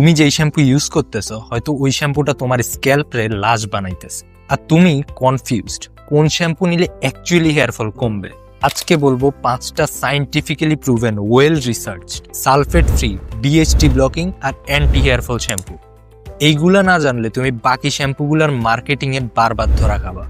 তুমি যেই shampoo use করতেছ, হয়তো ওই শ্যাম্পুটা তোমার স্ক্যাল্পরে লাশ বানাইতেছে। আর তুমি কনফিউজড কোন শ্যাম্পু নিলে অ্যাকচুয়ালি হেয়ার ফল কমবে? আজকে বলব পাঁচটা scientifically proven well research sulfate free DST blocking আর অ্যান্টি হেয়ার ফল শ্যাম্পু এইগুলা না জানলে তুমি বাকি শ্যাম্পুগুলার মার্কেটিং এ বারবার ধরা খাবা।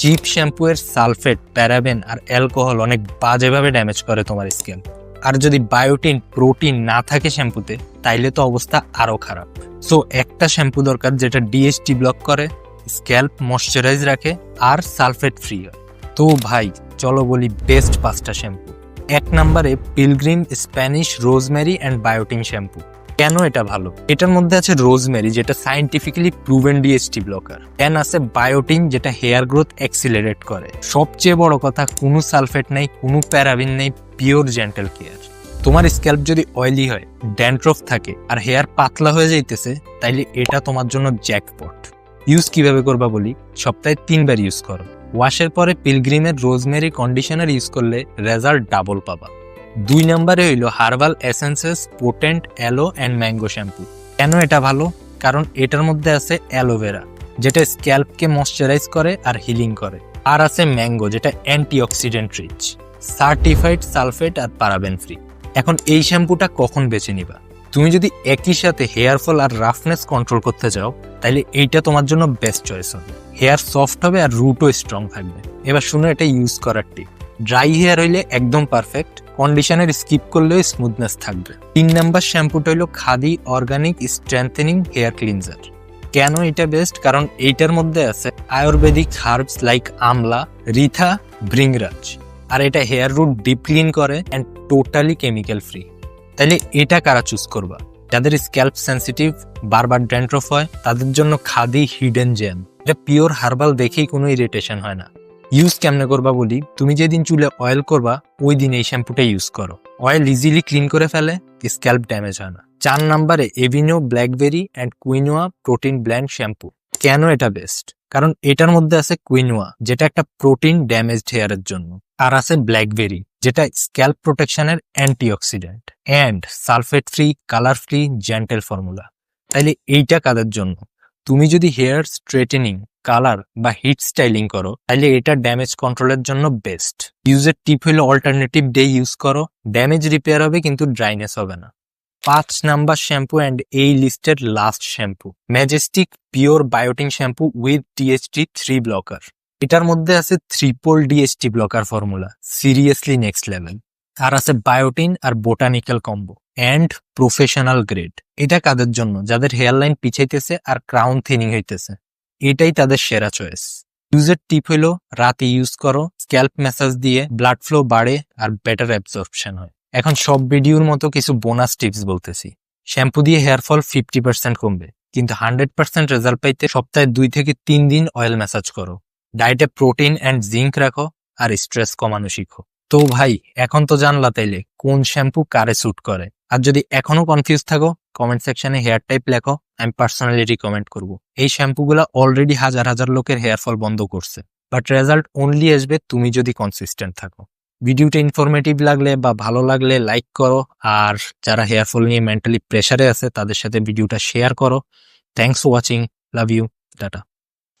চিপ শ্যাম্পুয়ের সালফেট প্যারাবেন আর অ্যালকোহল অনেক বাজেভাবে ড্যামেজ করে তোমার স্কিন আর যদি বায়োটিন প্রোটিন না থাকে শ্যাম্পুতে, তাইলে তো অবস্থা আরও খারাপ। সো একটা শ্যাম্পু দরকার যেটা ডিএসটি ব্লক করে স্ক্যাল্প ময়শ্চারাইজ রাখে আর সালফেট ফ্রি হয়। তো ভাই, চলো বলি বেস্ট পাঁচটা শ্যাম্পু। এক নম্বরে Pilgrim Spanish rosemary and biotin shampoo কেন এটা ভালো? এটার মধ্যে আছে রোজমেরি যেটা scientifically proven DST blocker then আছে বায়োটিন যেটা হেয়ার গ্রোথ অ্যাক্সিলারেট করে। সবচেয়ে বড় কথা, কোনো সালফেট নেই, কোনো প্যারাবিন নেই পিওর জেন্টাল কেয়ার। তোমার স্ক্যাল্প যদি অয়েলি হয় ড্যান্ড্রফ থাকে, আর হেয়ার পাতলা হয়ে যাইতেছে, তাইলে এটা তোমার জন্য জ্যাকপট ইউজ কীভাবে করবা বলি? সপ্তাহে তিনবার ইউজ করো। ওয়াশের পরে পিলগ্রিমের রোজমেরি কন্ডিশনার ইউজ করলে রেজাল্ট ডাবল পাবা। দুই নম্বরে হইল herbal essences potent aloe and mango shampoo কেন এটা ভালো? কারণ এটার মধ্যে আছে অ্যালোভেরা, যেটা স্ক্যাল্পকে ময়শ্চারাইজ করে আর হিলিং করে। আর আছে ম্যাঙ্গো যেটা anti oxidant rich certified sulfate আর পারাবেন ফ্রি এখন এই শ্যাম্পুটা কখন বেছে নিবা? তুমি যদি একই সাথে হেয়ার ফল আর রাফনেস কন্ট্রোল করতে চাও তাহলে এইটা তোমার জন্য বেস্ট চয়েস হবে। হেয়ার সফট হবে আর রুটও স্ট্রং থাকবে। এবার শুনো এটা ইউজ করার টিপ। ড্রাই হেয়ার হইলে একদম পারফেক্ট, কন্ডিশনের স্কিপ করলেও স্মুথনেস থাকবে। তিন নাম্বার শ্যাম্পুটা হইল Khadi organic strengthening hair cleanser. কেন এটা বেস্ট? কারণ এইটার মধ্যে আছে আয়ুর্বেদিক হার্বস লাইক আমলা, রিথা, ব্রিংরাজ। আর এটা হেয়ার রুট ডিপ ক্লিন করে অ্যান্ড টোটালি কেমিক্যাল ফ্রি তাহলে এটা কারা চুজ করবা? যাদের স্ক্যাল্প সেন্সিটিভ বারবার ড্যান্ড্রফ হয়, তাদের জন্য খাদি হিডেন জেম এটা পিওর হার্বাল দেখেই কোনো ইরিটেশন হয় না। ইউজ কেমনে করবা বলি? তুমি যেদিন চুলে অয়েল করবা ওই দিন এই শ্যাম্পুটা ইউজ করো। অয়েল ইজিলি ক্লিন করে ফেলে স্ক্যাল্প ড্যামেজ হয় না। চার নাম্বারে Aveeno blackberry and quinoa protein blend shampoo কেন এটা বেস্ট কারণ এটার মধ্যে আছে কুইনোয়া যেটা একটা প্রোটিন ড্যামেজড হেয়ারের জন্য। আর আছে ব্ল্যাকবেরি, যেটা scalp প্রোটেকশনের antioxidant and sulfate free colour free gentle formula তাইলে এইটা কাদের জন্য? তুমি যদি হেয়ার স্ট্রেটেনিং কালার বা হিট স্টাইলিং করো তাহলে এটা ড্যামেজ কন্ট্রোলের জন্য বেস্ট ইউজের টিপ হলো অল্টারনেটিভ ডে ইউজ করো ড্যামেজ রিপেয়ার হবে কিন্তু ড্রাইনেস হবে না। পাঁচ নাম্বার শ্যাম্পু অ্যান্ড এই লিস্টের last shampoo majestic pure biotin shampoo with DST three blocker এটার মধ্যে আছে triple DST blocker formula seriously next level আর আছে biotin R botanical combo and professional grade এটা কাদের জন্য? যাদের হেয়ার লাইন পিছাইতেছে আর ক্রাউন থিনিং হইতেছে। এটাই তাদের সেরা চয়েস ইউজের টিপ হলো রাতে ইউজ করো স্ক্যাল্প ম্যাসাজ দিয়ে ব্লাড ফ্লো বাড়ে আর বেটার অ্যাবজর্পশন হয়। এখন সব ভিডিওর মতো কিছু বোনাস টিপস বলতেছি। শ্যাম্পু দিয়ে হেয়ার ফল ফিফটি পার্সেন্ট কমবে। কিন্তু হান্ড্রেড পার্সেন্ট রেজাল্ট পাইতে সপ্তাহে দুই থেকে তিন দিন অয়েল ম্যাসাজ করো। ডায়েটে প্রোটিন অ্যান্ড জিঙ্ক রাখো আর স্ট্রেস কমানো শিখো। তো ভাই, এখন তো জানলা তাইলে, কোন শ্যাম্পু কারে স্যুট করে? আর যদি এখনও কনফিউজ থাকো কমেন্ট সেকশনে হেয়ার টাইপ লেখো, আমি পার্সোনালি রিকমেন্ড করব। এই শ্যাম্পুগুলো অলরেডি হাজার হাজার লোকের হেয়ার ফল বন্ধ করছে। বাট রেজাল্ট অনলি আসবে তুমি যদি কনসিস্টেন্ট থাকো। ভিডিওটা ইনফরমেটিভ লাগলে বা ভালো লাগলে লাইক করো, আর যারা হেয়ার ফল নিয়ে মেন্টালি প্রেসারে আছে, তাদের সাথে ভিডিওটা শেয়ার করো। Thanks watching love you tata